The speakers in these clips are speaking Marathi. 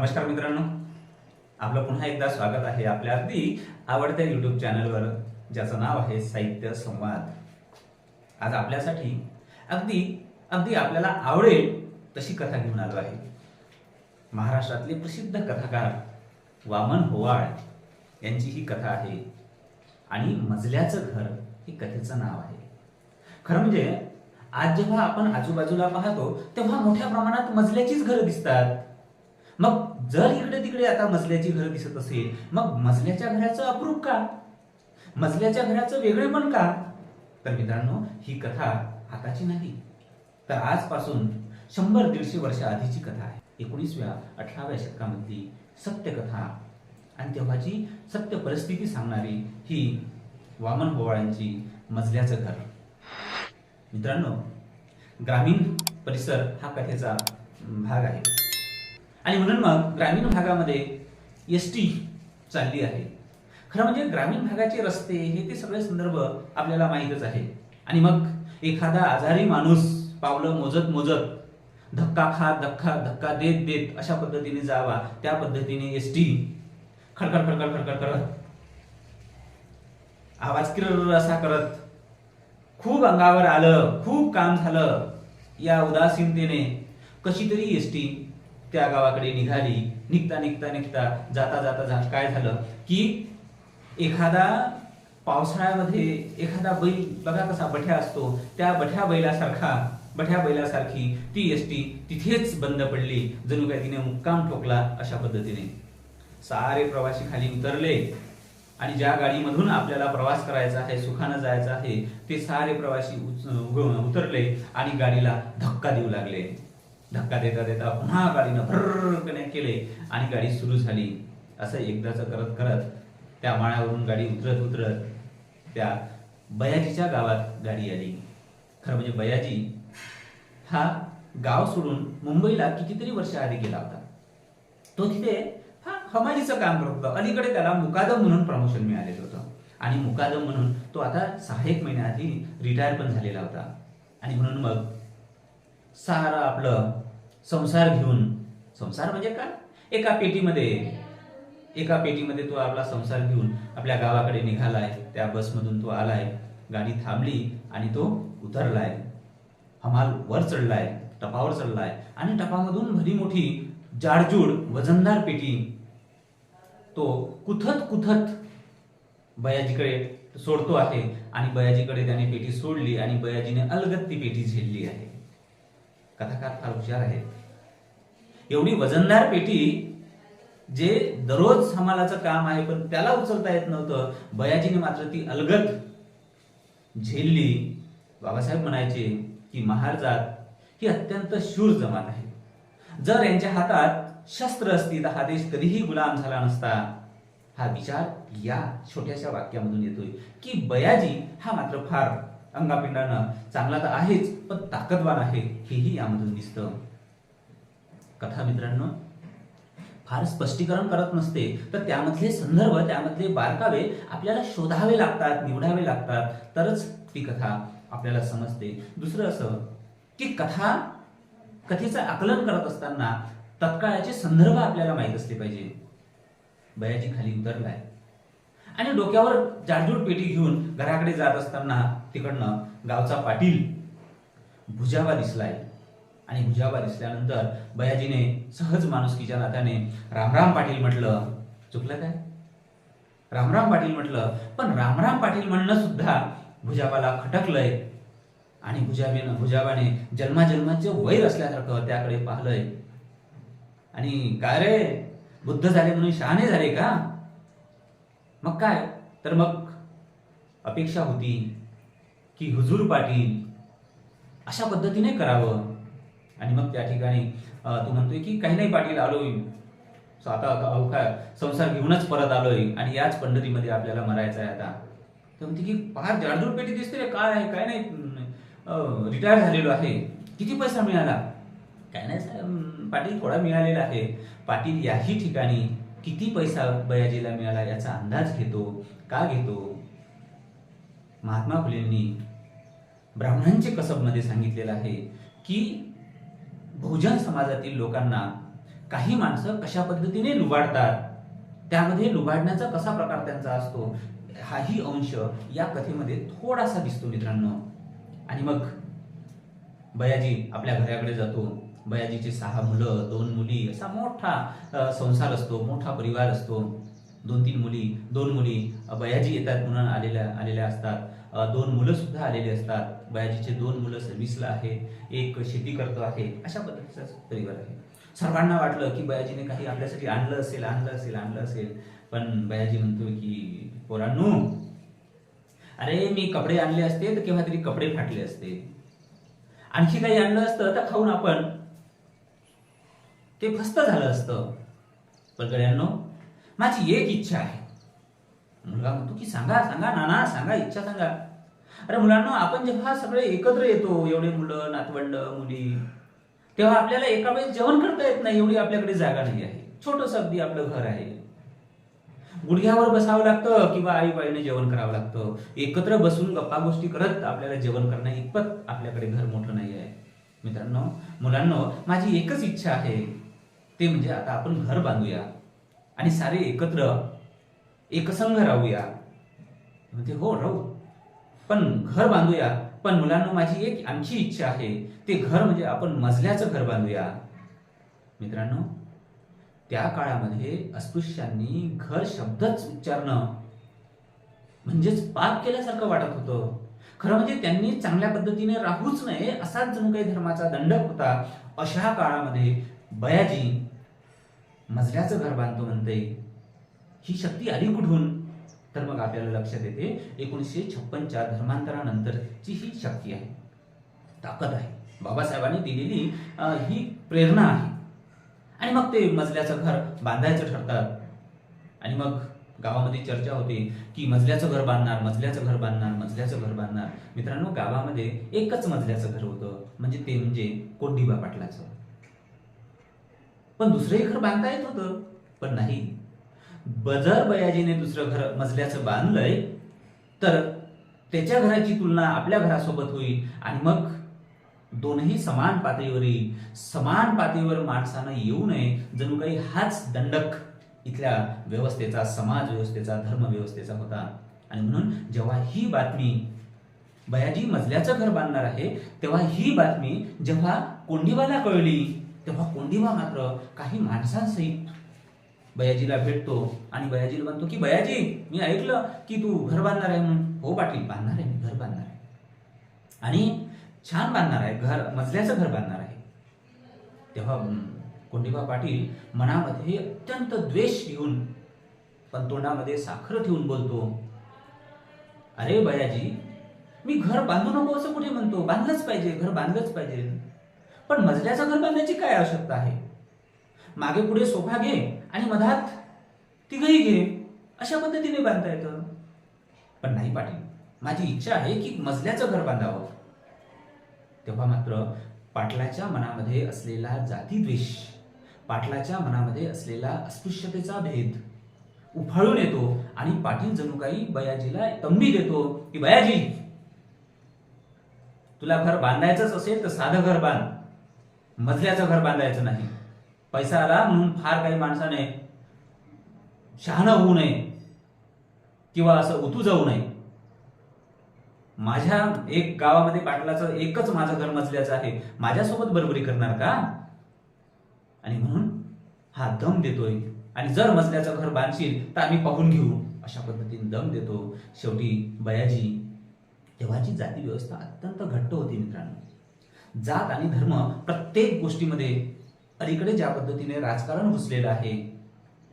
नमस्कार मित्रांनो. आपलं पुन्हा एकदा स्वागत आहे आपल्या अगदी आवडत्या युट्यूब चॅनलवर ज्याचं नाव आहे साहित्य संवाद. आज आपल्यासाठी अगदी अगदी आपल्याला आवडेल तशी कथा घेऊन आलो आहे. महाराष्ट्रातले प्रसिद्ध कथाकार वामन होवाळ यांची ही कथा आहे आणि मजल्याचं घर हे कथेचं नाव आहे. खरं म्हणजे आज जेव्हा आपण आजूबाजूला पाहतो तेव्हा मोठ्या प्रमाणात मजल्याचीच घरं दिसतात. मग जर इकडे तिकडे आता मजल्याची घरं दिसत असेल मग मजल्याच्या घराचं अप्रूप का? मजल्याच्या घराचं वेगळेपण का? तर मित्रांनो ही कथा आताची नाही तर आजपासून शंभर दीडशे वर्ष आधीची कथा आहे. एकोणीसव्या अठराव्या शतकामधली सत्यकथा आणि तेव्हाची सत्य परिस्थिती सांगणारी ही वामन पोवाळ्यांची मजल्याचं घर. मित्रांनो ग्रामीण परिसर हा कथेचा भाग आहे. आणि म्हणून मग ग्रामीण भागामध्ये एस टी चालली आहे. खरं म्हणजे ग्रामीण भागाचे रस्ते हे ते सगळे संदर्भ आपल्याला माहीतच आहे. आणि मग एखादा आजारी माणूस पावलं मोजत मोजत धक्का खात धक्का धक्का देत देत अशा पद्धतीने जावा त्या पद्धतीने एस टी खडखड खडखड खडखड करत. आवाज किरर असा करत. खूप अंगावर आलं खूप काम झालं. या उदासीनतेने कशी तरी एस टी त्या गावाकडे निघाली. निघता निघता निघता जाता जाता जा काय झालं की एखादा पावसाळ्यामध्ये एखादा बैल बघा कसा बठ्या असतो. त्या बठ्या बैलासारखा बठ्या बैलासारखी ती एस टी तिथेच बंद पडली. जणू काय तिने मुक्काम ठोकला अशा पद्धतीने. सारे प्रवासी खाली उतरले आणि ज्या गाडीमधून आपल्याला प्रवास करायचा आहे सुखानं जायचं आहे ते सारे प्रवासी उच- उतरले आणि गाडीला धक्का देऊ लागले. धक्का देता देता पुन्हा गाडीनं भर्र कनेक्ट केले आणि गाडी सुरू झाली. असं एकदाचं करत करत त्या माळ्यावरून गाडी उतरत उतरत त्या बयाजीच्या गावात गाडी आली. खरं म्हणजे बयाजी हा गाव सोडून मुंबईला कितीतरी वर्ष आधी गेला होता. तो तिथे हा हमालीचं काम करत होता. अलीकडे त्याला मुकादम म्हणून प्रमोशन मिळालेलं होतं. आणि मुकादम म्हणून तो आता सहा एक महिन्याआधी रिटायर पण झालेला होता. आणि म्हणून मग सारा आपलं संसार घेऊन. संसार म्हणजे काय? एका पेटीमध्ये एका पेटीमध्ये तो आपला संसार घेऊन आपल्या गावाकडे निघालाय. त्या बसमधून तो आला आहे गाडी थांबली आणि तो उतरला आहे हमाल वर चढला आहे टपावर चढला आहे आणि टपामधून भली मोठी जाडजूड वजनदार पेटी. तो कुथत कुथत बयाजीकडे सोडतो आहे आणि बयाजीकडे त्याने पेटी सोडली आणि बयाजीने अलगत ती पेटी झेलली आहे. कथाकार फार हुशार आहेत. एवढी वजनदार पेटी जे दररोज हमालाचं काम आहे पण त्याला उचलता येत नव्हतं. बयाजीने मात्र ती अलगत झेलली. बाबासाहेब म्हणायचे की महार जात ही अत्यंत शूर जमात आहे. जर यांच्या हातात शस्त्र असती तर हा देश कधीही गुलाम झाला नसता. हा विचार या छोट्याशा वाक्यामधून येतोय की बयाजी हा मात्र फार अंगापिंडानं. चांगला तर आहेच पण ताकदवान आहे हेही यामधून दिसतं. कथा मित्रांनो फार स्पष्टीकरण करत नसते तर त्यामधले संदर्भ त्यामधले बारकावे आपल्याला शोधावे लागतात निवडावे लागतात तरच ती कथा आपल्याला समजते. दुसरं असं की कथा कथेचं आकलन करत असताना तत्काळाचे संदर्भ आपल्याला माहीत असले पाहिजे. बयाजी खाली उतरलाय. आणि डोक्यावर जाडजूड पेटी घेऊन घराकडे जात असताना तिकडनं गावचा पाटील भुजाबा दिसलाय. आणि भुजाबा दिसल्यानंतर बयाजीने सहज माणुसकीच्या नात्याने रामराम पाटील म्हटलं चुकलं काय? रामराम पाटील म्हटलं पण रामराम पाटील म्हणणं सुद्धा भुजाबाला खटकलंय. आणि भुजाबीनं भुजाबाने जन्माजन्माचे वैर असल्यासारखं त्याकडे पाहिलंय. आणि काय रे? बुद्ध झाले म्हणून शहाणे झाले का? मग काय? तर मग अपेक्षा होती की हुजूर पाटील अशा पद्धतीने करावं. आणि मग त्या ठिकाणी तू तो म्हणतोय की काही नाही पाटील आलोय. So आता अहो काय? संसार घेऊनच परत आलोय. आणि याच पंढरीमध्ये आपल्याला मरायचं आहे आता. तर म्हणते की फार जाडजूड पेटी दिसते रे काय आहे? काय नाही? रिटायर झालेलो आहे. किती पैसा मिळाला? काय नाही पाटील थोडा मिळालेला आहे. पाटील याही ठिकाणी किती पैसा बयाजीला मिळाला याचा अंदाज घेतो का घेतो? महात्मा फुलेंनी ब्राह्मणांचे कसबमध्ये सांगितलेलं आहे की बहुजन समाजातील लोकांना काही माणसं कशा पद्धतीने लुबाडतात त्यामध्ये लुबाडण्याचा कसा प्रकार त्यांचा असतो हाही अंश या कथेमध्ये थोडासा दिसतो मित्रांनो. आणि मग बयाजी आपल्या घराकडे जातो. बयाजीचे सहा मुलं दोन मुली असा मोठा संसार असतो मोठा परिवार असतो. दोन तीन मुली दोन मुली बयाजी येतात म्हणून आलेल्या आलेल्या असतात. दोन मुलं सुद्धा आलेली असतात. बयाजीचे दोन मुलं सर्व्हिसला आहे एक शेती करतो आहे अशा पद्धतीचा परिवार आहे. सर्वांना वाटलं की बयाजीने काही आपल्यासाठी आणलं असेल आणलं असेल आणलं असेल पण बयाजी म्हणतो की पोरांनो अरे मी कपडे आणले असते तर केव्हा तरी कपडे फाटले असते. आणखी काही आणलं असतं तर खाऊन आपण ते फस्त झालं असतं. पलकड्यांनो माझी एक इच्छा आहे. मुलगा म्हणतो की सांगा सांगा नाना सांगा इच्छा सांगा. अरे मुलांना आपण जेव्हा सगळे एकत्र येतो एवढे मुलं नातवंड मुली तेव्हा आपल्याला एका वेळेस जेवण करता येत नाही एवढी आपल्याकडे जागा नाही आहे. छोटस अगदी आपलं घर आहे. गुडघ्यावर बसावं लागतं किंवा आई बाईने जेवण करावं लागतं. एकत्र बसून गप्पा गोष्टी करत आपल्याला जेवण करणं इतपत आपल्याकडे घर मोठं नाही आहे. मित्रांनो मुलांनो माझी एकच इच्छा आहे. ते म्हणजे आता आपण घर बांधूया आणि सारे एकत्र एकसंघ राहूया. म्हणजे हो राहू. पण घर बांधूया. पण मुलांना माझी एक आणखी इच्छा आहे ते घर म्हणजे आपण मजल्याचं घर बांधूया. मित्रांनो त्या काळामध्ये अस्पृश्यांनी घर शब्दच उच्चारणं म्हणजेच पाप केल्यासारखं वाटत होतं. खरं म्हणजे त्यांनी चांगल्या पद्धतीने राहूच नये असाच जणू काही धर्माचा दंडक होता. अशा काळामध्ये बयाजी मजल्याचं घर बांधतो म्हणते ही शक्ती आली कुठून? तर मग आपल्याला लक्षात येते एकोणीसशे छप्पनच्या धर्मांतरानंतरची ही शक्ती आहे. ताकद आहे. बाबासाहेबांनी दिलेली ही प्रेरणा आहे. आणि मग ते मजल्याचं घर बांधायचं ठरतात. आणि मग गावामध्ये चर्चा होते की मजल्याचं घर बांधणार मजल्याचं घर बांधणार मजल्याचं घर बांधणार. मित्रांनो गावामध्ये एकच मजल्याचं घर होतं. म्हणजे ते म्हणजे कोंडिबा पाटलाचं. पण दुसरंही घर बांधता येत होतं पण नाही. बजर बयाजीने दुसरं घर मजल्याचं बांधलंय तर त्याच्या घराची तुलना आपल्या घरासोबत होईल आणि मग दोनही समान पातळीवर येईल समान पातळीवर माणसानं येऊ नये जणू काही हाच दंडक इथल्या व्यवस्थेचा समाज व्यवस्थेचा धर्म व्यवस्थेचा होता. आणि म्हणून जेव्हा ही बातमी बयाजी मजल्याचं घर बांधणार आहे तेव्हा ही बातमी जेव्हा कोंडिबाला कळली तेव्हा कोंडिबा मात्र काही माणसांसहित बयाजीला भेटतो आणि बयाजीला म्हणतो की बयाजी मी ऐकलं की तू घर बांधणार आहे म्हणून. हो पाटील बांधणार आहे मी घर बांधणार आहे. आणि छान बांधणार आहे घर मजल्याचं घर बांधणार आहे. तेव्हा कोंडिबा पाटील मनामध्ये अत्यंत द्वेष घेऊन पण तोंडामध्ये साखर ठेवून बोलतो अरे बयाजी मी घर बांधू नको असं कुठे म्हणतो? बांधलंच पाहिजे घर बांधलंच पाहिजे. पण मजल्याचा घर बांधण्याची काय आवश्यकता आहे? मागे पुढे सोफा घे आणि मधात तिघही घे अशा पद्धतीने बांधता येतं. पण नाही पाटील माझी इच्छा आहे की मजल्याचं घर बांधावं. तेव्हा मात्र पाटलाच्या मनामध्ये असलेला जातीद्वेष पाटलाच्या मनामध्ये असलेला अस्पृश्यतेचा भेद उफाळून येतो आणि पाटील जणू काही बयाजीला तंबी देतो की बयाजी तुला घर बांधायचंच असेल तर साधं घर बांध. मजल्याचं घर बांधायचं नाही. पैसा आला म्हणून फार काही माणसाने शहाणं होऊ नये किंवा असं उतू जाऊ नये. माझ्या एक गावामध्ये पाटलाचं एकच माझं घर मजल्याचं आहे. माझ्यासोबत बरोबरी करणार का? आणि म्हणून हा दम देतोय. आणि जर मजल्याचं घर बांधशील तर आम्ही पाहून घेऊ. अशा पद्धतीने दम देतो. शेवटी बयाजी तेव्हाची जाती व्यवस्था अत्यंत घट्ट होती मित्रांनो. जात आणि धर्म प्रत्येक गोष्टीमध्ये अलीकडे ज्या पद्धतीने राजकारण घुसलेलं आहे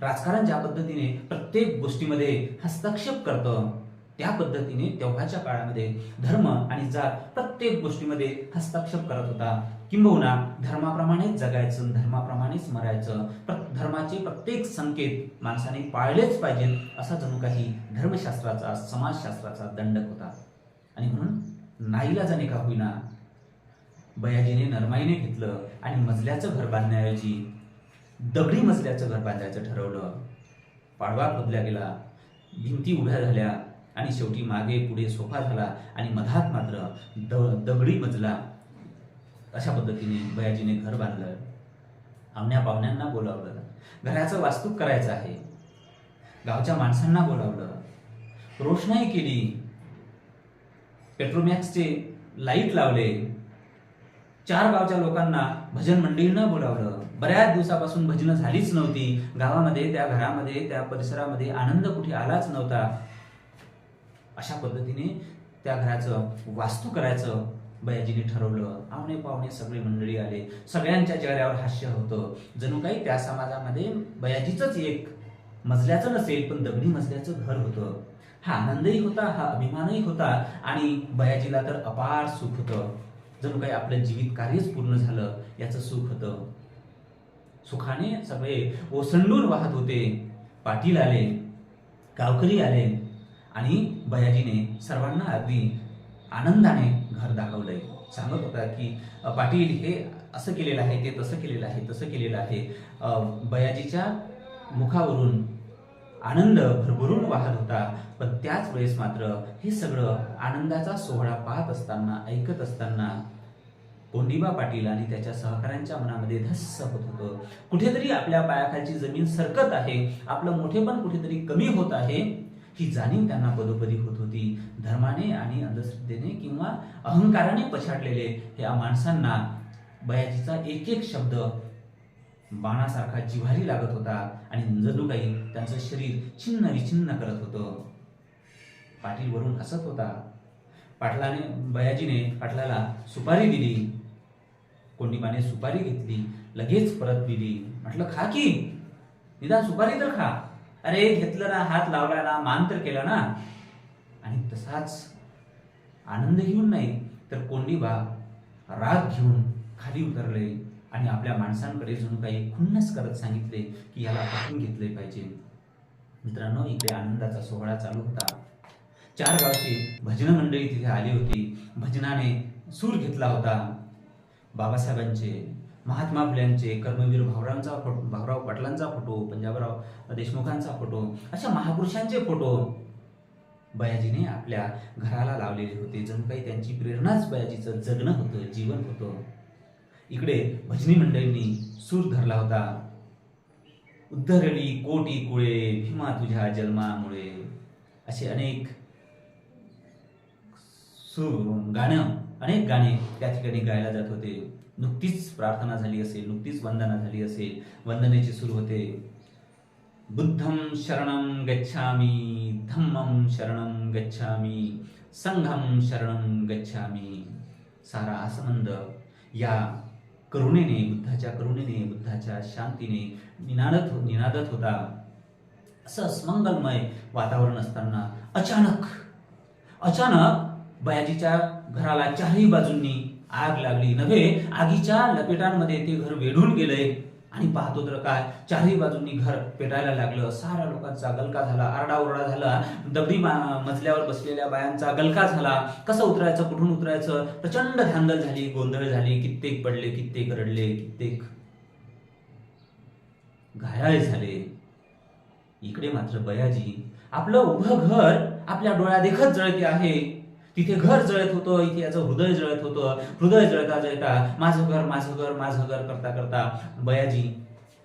राजकारण ज्या पद्धतीने प्रत्येक गोष्टीमध्ये हस्तक्षेप करतं त्या पद्धतीने तेव्हाच्या काळामध्ये धर्म आणि जात प्रत्येक गोष्टीमध्ये हस्तक्षेप करत होता. किंबहुना धर्माप्रमाणेच जगायचं धर्माप्रमाणेच मरायचं प्र- धर्माचे प्रत्येक संकेत माणसाने पाळलेच पाहिजेत असा जणू काही धर्मशास्त्राचा समाजशास्त्राचा दंडक होता. आणि म्हणून नाईला जाणे का होईना बयाजीने नरमाईने घेतलं आणि मजल्याचं घर बांधण्याऐवजी दगडी मजल्याचं घर बांधायचं ठरवलं. पाडवा खोदल्या गेला भिंती उभ्या झाल्या आणि शेवटी मागे पुढे सोफा झाला आणि मधात मात्र द दगडी मजला. अशा पद्धतीने बयाजीने घर बांधलं. आमण्या पाहुण्यांना बोलावलं. घराचं वास्तूक करायचं आहे. गावच्या माणसांना बोलावलं. रोषणाई केली. पेट्रोमॅक्सचे लाइट लावले. चार गावच्या लोकांना भजन मंडळीनं बोलावलं. बऱ्याच दिवसापासून भजनं झालीच नव्हती. गावामध्ये त्या घरामध्ये त्या परिसरामध्ये आनंद कुठे आलाच नव्हता. अशा पद्धतीने त्या घराचं वास्तू करायचं बयाजीने ठरवलं. आवणे पाहुणे सगळे मंडळी आले. सगळ्यांच्या चेहऱ्यावर हास्य होतं. जणू काही त्या समाजामध्ये बयाजीचंच एक मजल्याचं नसेल पण दगडी मजल्याचं घर होतं. हा आनंदही होता हा अभिमानही होता आणि बयाजीला तर अपार सुख होतं. जणू काही आपलं जीवित कार्यच पूर्ण झालं याचं सुख होतं. सुखाने सगळे ओसंडून वाहत होते. पाटील आले गावकरी आले आणि बयाजीने सर्वांना अगदी आनंदाने घर दाखवलंय. सांगत होता की पाटील हे असं केलेलं आहे ते तसं केलेलं आहे तसं केलेलं आहे. बयाजीच्या मुखावरून आनंद भरभरून वाहत होता. पण त्याच वेळेस मात्र हे सगळं आनंदाचा सोहळा पाहत असताना ऐकत असताना कोंडिबा पाटील आणि त्याच्या सहकाऱ्यांच्या मनामध्ये धस्स होत होतं. कुठेतरी आपल्या पायाखालची जमीन सरकत आहे. आपलं मोठेपण कुठेतरी कमी होत आहे. ही जाणीव त्यांना पदोपदी होत होती. धर्माने आणि अंधश्रद्धेने किंवा अहंकाराने पछाडलेले या माणसांना बयाजीचा एक एक शब्द बाणासारखा जिव्हारी लागत होता आणि जणू काही त्यांचं शरीर छिन्न विछिन्न करत होतं. पाटील वरून हसत होता. पाटलाने बयाजीने पाटलाला सुपारी दिली. कोंडिबाने सुपारी घेतली लगेच परत दिली म्हटलं खा की. निदान सुपारी तर खा. अरे घेतलं ना हात लावला ना मान तर केला ना. आणि तसाच आनंद घेऊन नाही तर कोंडिबा राग घेऊन खाली उतरले आणि आपल्या माणसांकडे जणू काही खुन्नस करत सांगितले की याला पकडून घेतले पाहिजे. मित्रांनो इकडे आनंदाचा सोहळा चालू होता. चार गावची भजन मंडळी तिथे आली होती. भजनाने सूर घेतला होता. बाबासाहेबांचे महात्मा फुल्यांचे कर्मवीर भाऊरावांचा फोटो भाऊराव पाटलांचा फोटो पंजाबराव देशमुखांचा फोटो अशा महापुरुषांचे फोटो बयाजीने आपल्या घराला लावलेले होते. जणू काही त्यांची प्रेरणाच बयाजीचं जगणं होतं जीवन होतं. इकडे भजनी मंडळींनी सूर धरला होता. उद्धरली कोटी कुळे भीमा तुझ्या जन्मामुळे. असे अनेक सूर गाणं अनेक गाणे त्या ठिकाणी गायला जात होते. नुकतीच प्रार्थना झाली असेल नुकतीच वंदना झाली असेल वंदनेची सुरू होते. बुद्धं शरणं गच्छामि धम्मं शरणं गच्छामि संघम शरणं गच्छामि. सारा आसमंद या करुणेने बुद्धाच्या करुणेने बुद्धाच्या शांतीने निनादत निनादत होता. असं स्मंगलमय वातावरण असताना अचानक अचानक बयाजीच्या घराला चारही बाजूंनी आग लागली. नव्हे आगीच्या लपेटांमध्ये ते घर वेढून गेलंय आणि पाहतो तर काय चारही बाजूंनी घर पेटायला लागलं. साऱ्या लोकांचा गलका झाला आरडाओरडा झाला. दगडी मजल्यावर बसलेल्या बायांचा गलका झाला. कसं उतरायचं कुठून उतरायचं? प्रचंड धांदल झाली गोंधळ झाली. कित्येक पडले कित्येक रडले कित्येक घायाळ झाले. इकडे मात्र बयाजी आपलं उभं घर आपल्या डोळ्या देखत जळते आहे. तिथे घर जळत होतं इथे याचं हृदय जळत होतं. हृदय जळता जळता माझं घर माझं घर माझं घर करता करता बयाजी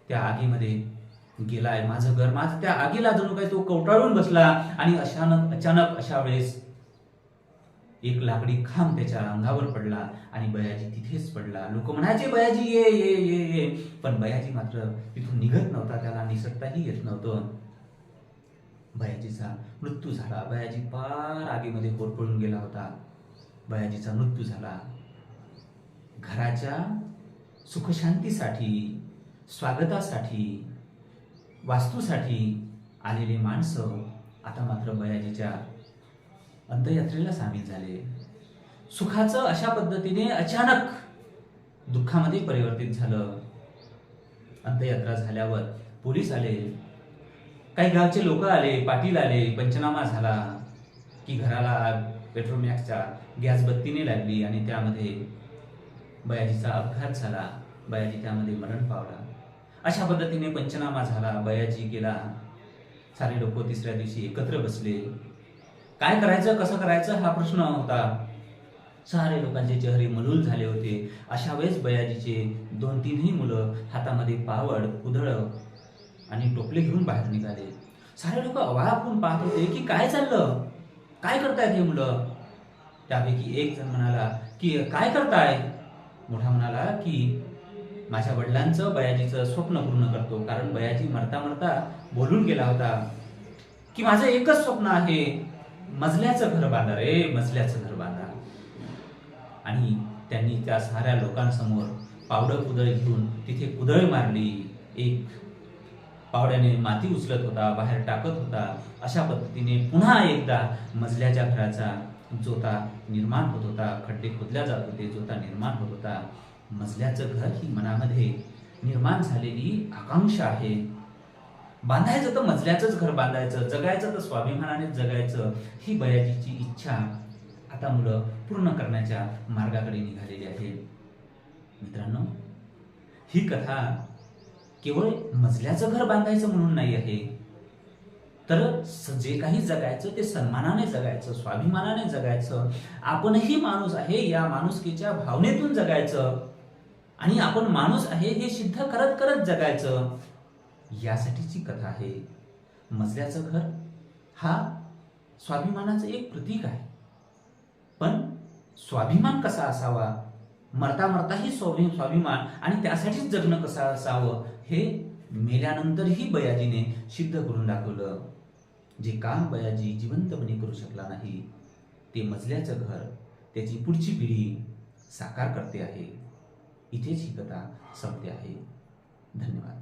त्या आगीमध्ये गेलाय. माझं घर माझं त्या आगीला जणू काही तो कवटाळून बसला आणि अचानक अचानक अशा वेळेस एक लाकडी खांब त्याच्या अंगावर पडला आणि बयाजी तिथेच पडला. लोक म्हणायचे बयाजी ये ये ये ये. पण बयाजी मात्र तिथून निघत नव्हता त्याला निसटताही येत नव्हतं. भयाजीचा मृत्यू झाला. भयाजी पार आगीमध्ये होरपळून गेला होता. भयाजीचा मृत्यू झाला. घराच्या सुखशांतीसाठी स्वागतासाठी वास्तूसाठी आलेले माणसं आता मात्र भयाजीच्या अंतयात्रेला सामील झाले. सुखाचं अशा पद्धतीने अचानक दुःखामध्ये परिवर्तित झालं. अंत्ययात्रा झाल्यावर पोलीस आले. काही गावचे लोक आले पाटील आले पंचनामा झाला की घराला आग पेट्रोमॅक्सच्या गॅस बत्तीने लागली आणि त्यामध्ये बयाजीचा अपघात झाला. बयाजी त्यामध्ये मरण पावला. अशा पद्धतीने पंचनामा झाला. बयाजी गेला. सारे लोक तिसऱ्या दिवशी एकत्र बसले. काय करायचं कसं करायचं हा प्रश्न होता. सारे लोकांचे चेहरे मलूल झाले होते. अशा वेळेस बयाजीचे दोन तीनही मुलं हातामध्ये पावड कुदळ आणि टोपले घेऊन बाहेर निघाले. सारे लोक अवाक होऊन पाहत होते की काय चाललं? काय करतायत हे मुलं? त्यापैकी एक जण म्हणाला की काय करताय? मोठा म्हणाला की माझ्या वडिलांचं बयाजीचं स्वप्न पूर्ण करतो कारण बयाजी मरता मरता बोलून गेला होता की माझं एकच स्वप्न आहे मजल्याचं घर बांधा. रे मजल्याचं घर बांधा. आणि त्यांनी त्या साऱ्या लोकांसमोर पावडं कुदळ घेऊन तिथे कुदळ मारली. एक पावड्याने माती उचलत होता बाहेर टाकत होता. अशा पद्धतीने पुन्हा एकदा मजल्याच्या घराचा जोता निर्माण होत होता. खड्डे खोदल्या जात होते जोता निर्माण होत होता. मजल्याचं घर ही मनामध्ये निर्माण झालेली आकांक्षा आहे. बांधायचं तर मजल्याचंच घर बांधायचं जगायचं तर स्वाभिमानाने जगायचं ही बयाजीची इच्छा आता मुलं पूर्ण करण्याच्या मार्गाकडे निघालेली आहे मित्रांनो ही कथा केवळ मजल्याचं घर बांधायचं म्हणून नाही आहे. तर जे काही जगायचं ते सन्मानाने जगायचं स्वाभिमानाने जगायचं. आपणही माणूस आहे या माणुसकीच्या भावनेतून जगायचं. आणि आपण माणूस आहे हे सिद्ध करत करत जगायचं. यासाठीची कथा आहे. मजल्याचं घर हा स्वाभिमानाचं एक प्रतीक आहे. पण स्वाभिमान कसा असावा? मरता मरताही स्वाभि स्वाभिमान आणि त्यासाठीच जगणं कसं असावं? हे मेल्यानंतरही बयाजीने सिद्ध करून दाखवलं. जे काम बयाजी जिवंतपणे करू शकला नाही ते मजल्याचं घर त्याची पुढची पिढी साकार करते आहे. इथेच ही कथा संपते आहे. धन्यवाद.